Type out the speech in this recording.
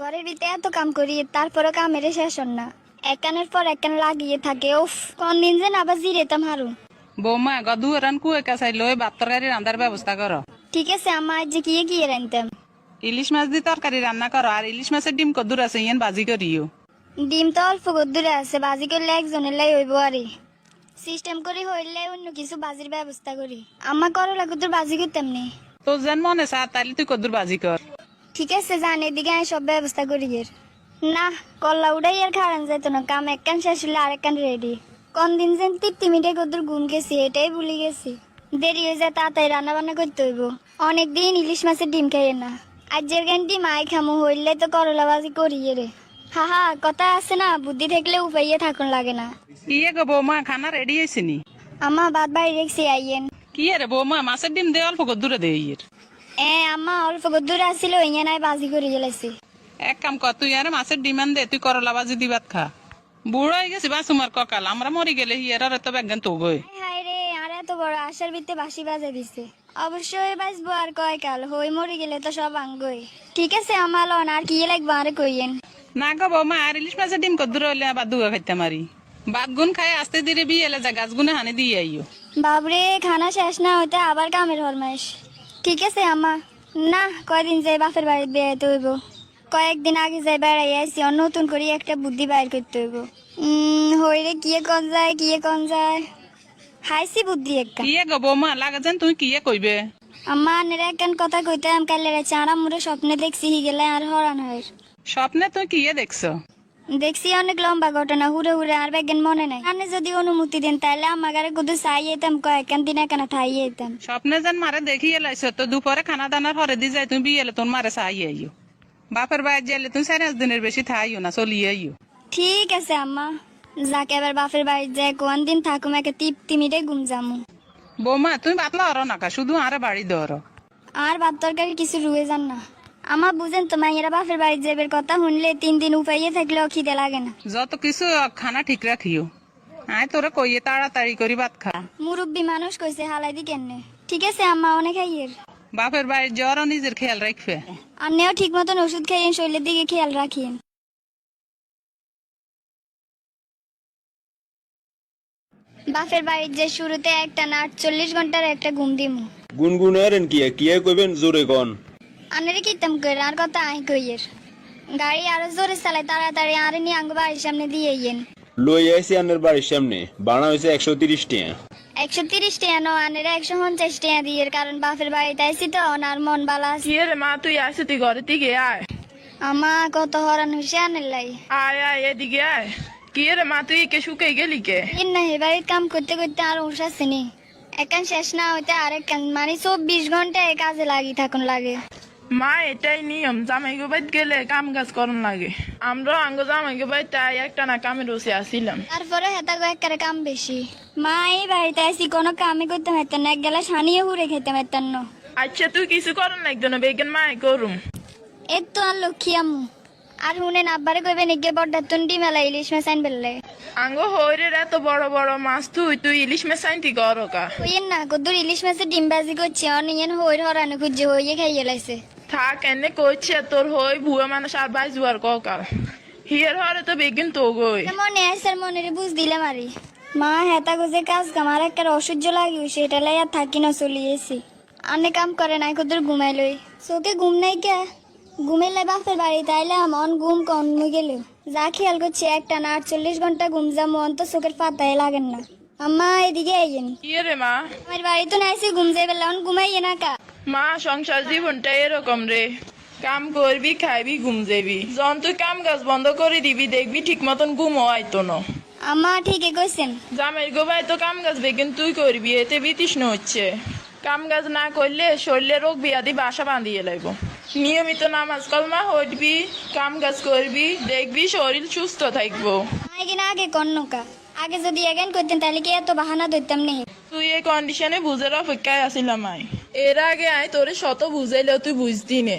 ঘরের ভিতরে এত কাম করি তারপরে কামের শেষ হন না। একানের পর একান লাগিয়ে থাকে উফ কোন দিন যেন আবার জিরেতাম হারুন বৌমা গদু এরান কুয়ে কাছাই লই ভাত তরকারি রান্নার ব্যবস্থা করো। ঠিক আছে আমার আজ যে কিয়ে কিয়ে রানতাম ইলিশ মাছ দিয়ে তরকারি রান্না করো আর ইলিশ মাছের ডিম কদ্দুর আছে ইয়ান বাজি করিও। ডিম তো অল্প দূরে আছে বাজি করলে একজনের লাই হইব আরে। সিস্টেম করে হইলে অন্য কিছু বাজির ব্যবস্থা করি। আমার করলা কুতুর বাজি করতাম নে। তোর যেন মনে চা তাইলে তুই কদ্দুর বাজি কর। ঠিক আছে জান এদিকে আমি সব ব্যবস্থা করি এর না কল্লা উড়াই আর খাড়ান যেত না কাম এক কান শেষ হলে আরেক কান রেডি কোন দিন যেন তৃপ্তি মিটে কদুর ঘুম গেছি এটাই ভুলে গেছি। দেরি হয়ে যায় তাড়াতাড়ি রান্না বান্না করতে হইব। অনেকদিন ইলিশ মাছের ডিম খাইয়ে না। আজের গান ডিম আই খামো হইলে তো করলা বাজি করি রে। হা হা কথা আছে না বুদ্ধি থাকলে উপাইয়ে থাকুন লাগে না। ইয়ে গো বৌমা খানা রেডি হয়েছে নি? আমা বাদ বাড়ি রেখছি আইয়েন। কি রে বৌমা মাছের ডিম দে অল্প কদ্দুরে দে ইয়ের। এ অল্প দূর ইয়ে নাই বাজি করে গেলাইছি এক কাম কর তুই আর মাছের ডিমান দে তুই করলা বাজি দিবাত খা। বুড়ো হয়ে গেছি বাস তোমার ককাল আমরা মরি গেলে হিয়ার আর তো ব্যাগান তো গই হায় রে আর এত বড় আশার ভিত্তে বাসি বাজে দিছে। অবশ্যই বাঁচবো আর কয় কাল হই মরে গেলে তো সব আঙ্গই। ঠিক আছে আমার লন আর কি লাগবো আরে কইয়েন। না গো বৌমা আর ইলিশ মাছের ডিম কদ্দুর আবার দুগা খাইতে মারি। বাদ গুন খাই আস্তে ধীরে বিয়ে এলে যা গাছ গুনে হানি দিয়ে আইও। বাবরে খানা শেষ না হইতে আবার কামের হরমাইশ ঠিক আছে আমা না কয়দিন যাই বাপের বাড়ি বেড়াইতে হইব। কয়েকদিন আগে যাই বেড়াই আসি অন্য নতুন করে একটা বুদ্ধি বাইর করতে হইব। হইরে কিয়ে কন যায় কিয়ে কন যায়? হাইসি বুদ্ধি একটা। কিয়ে গো বৌমা লাগা যেন তুই কিয়ে কইবে? আম্মা আনের একখান কথা কইতাম কালে রে চারা মুরে স্বপ্নে দেখছি হি গেলে আর হরান হয়। স্বপ্নে তুই কিয়ে দেখছ? দেখছি অনেক লম্বা ঘটনা হুড়ে হুড়ে আর বেগেন মনে নাই। আপনি যদি অনুমতি দেন তাহলে আমার কুদু চাই যেতাম কয়েকখান দিন এখানে থাই যেতাম স্বপ্নে যেন মারে দেখিয়ে লাইছ তো দুপুরে খানা দানার হরে দি যাই তুমি বিয়ে এলে তোর মারে চাই আইও বাপের বাইর যাইলে তুমি চার পাঁচ দিনের বেশি থাইও না চলিয়ে আইও ঠিক আছে আম্মা। যাকে এবার বাপের বাড়ি যায় কোন দিন থাকুম একে তৃপ্তি মিটে ঘুম যামু। বৌমা তুমি বাতলা হরো নাকা শুধু আরে বাড়ি ধরো। আর ভাত তরকারি কিছু রুয়ে যান না। আমার বুঝেন তো মাইয়েরা বাপের বাড়ি যাবের কথা শুনলে তিন দিন উপাইয়ে থাকলেও খিদে লাগে না। যত কিছু খানা ঠিক রাখিও। আয় তোরা কইয়ে তাড়াতাড়ি করি ভাত খা। মুরব্বী মানুষ কইছে হালাই দি কেনে ঠিক আছে আম্মা অনেক খাইয়ের বাপের বাড়ির জ্বরও নিজের খেয়াল রাখবে। আপনিও ঠিক মতন ওষুধ খাইয়েন শরীরের দিকে খেয়াল রাখিয়েন বাপের বাড়ির যে শুরুতে একটা না আটচল্লিশ ঘণ্টার একটা ঘুম দিমু। গুনগুনারেন কিয়া কিয়া কইবেন জোরে কন। আনেরে কিতাম করে আর কথা আই কইয়ের গাড়ি আরও জোরে চালায় তাড়াতাড়ি আরে নিয়ে আঙ্গ বাড়ির সামনে দিয়ে ইয়েন লই আইছি আনের বাড়ির সামনে বানা হয়েছে একশো তিরিশ টিয়া একশো তিরিশ টাকা নো আনেরে একশো পঞ্চাশ টাকা দিয়ে কারণ বাপের বাড়িতে আইসি তো আর মন বালা আছে কি রে মা তুই আসে তুই ঘরে দিকে আয় আমা কত হরান হইছে আনের লাই আয় আয় এদিকে আয় কি রে মা তুই কে শুকে গেলি কে না হে বাড়ির কাম করতে করতে আর উঠাচ্ছে নি একান শেষ না হইতে আরেক কান মানে চব্বিশ ঘণ্টা এ কাজে লাগি থাকুন লাগে মা এটাই নিয়ম। জামাই গোবাইত গেলে কাম কাজ করন লাগে। আমরা আঙ্গ জামাই গোবাইত তাই একটা না কামে বসে আসিলাম। তারপরে হেতা কয়েকবারে কাম বেশি। মা এই বাড়িতে আইসি কোনো কামই করতে পারতেন না। এক গেলা সানিয়ে হুড়ে খেতে পারতেন না। আচ্ছা তুই কিছু করন লাগতো না বেগেন মাই করুম। এর তো আর লক্ষ্মী আম্মু। আর হুনেন আব্বারে কইবে নিগে বড়টা তুন্ডি মেলা ইলিশ মেসাইন বেললে। আঙ্গো হইরে এত বড় বড় মাছ তুই তুই ইলিশ মেশাইনটি কর কা। না কদ্দুর ইলিশ মাছের ডিম বাজি করছি অনিয়েন হইর হরানো খুঁজে হইয়ে খাইয়ে লাইছে। থাক এনে কইছে তোর হই ভুয়া মানুষ আর বাই জুয়ার ককাল হিয়ার হরে তো বেগিন তো গই মনে আছে মনে রে বুঝ দিলে মারি মা হেতা গুজে কাজ কাম আর একটা অসহ্য লাগিও সেটা লাই আর থাকি না চলিয়েছি আনে কাম করে নাই কদ্দুর ঘুমাই লই চোখে ঘুম নাই কে ঘুমেলে বাপের বাড়ি তাইলে মন ঘুম কম গেল। যা খেয়াল করছি একটা না আটচল্লিশ ঘণ্টা ঘুম যা মন তো চোখের পাতায় লাগেন না। আম্মা এদিকে আইয়েন কি রে মা? আমার বাড়ি তো নাইছি ঘুম যাইবে লাউন ঘুমাইয়ে না কা মা সংসার জীবনটা এরকম রে। কাম করবি খাইবি ঘুম যাবি যখন তুই কাম কাজ বন্ধ করে দিবি দেখবি ঠিক মতন ঘুমও আইতো না। আম্মা ঠিকই কইছেন। জামের গোবাই তো কাম কাজ বেগিন তুই করবি এতে বিতৃষ্ণ হচ্ছে। কাম কাজ না করলে শরীরে রোগ বিয়াদি বাসা বাঁধিয়ে লাগব নিয়মিত নামাজ কলমা হটবি কাম কাজ করবি দেখবি শরীর সুস্থ থাকব। মাই কিনা আগে কন্নকা আগে যদি এগেন করতেন তাহলে কি এত বাহানা ধরতাম নেই তুই এই কন্ডিশনে বুঝের অপেক্ষায় আসিলাম আই। এর আগে আয় তোরে শত বুঝাইলেও তুই বুঝতি নে।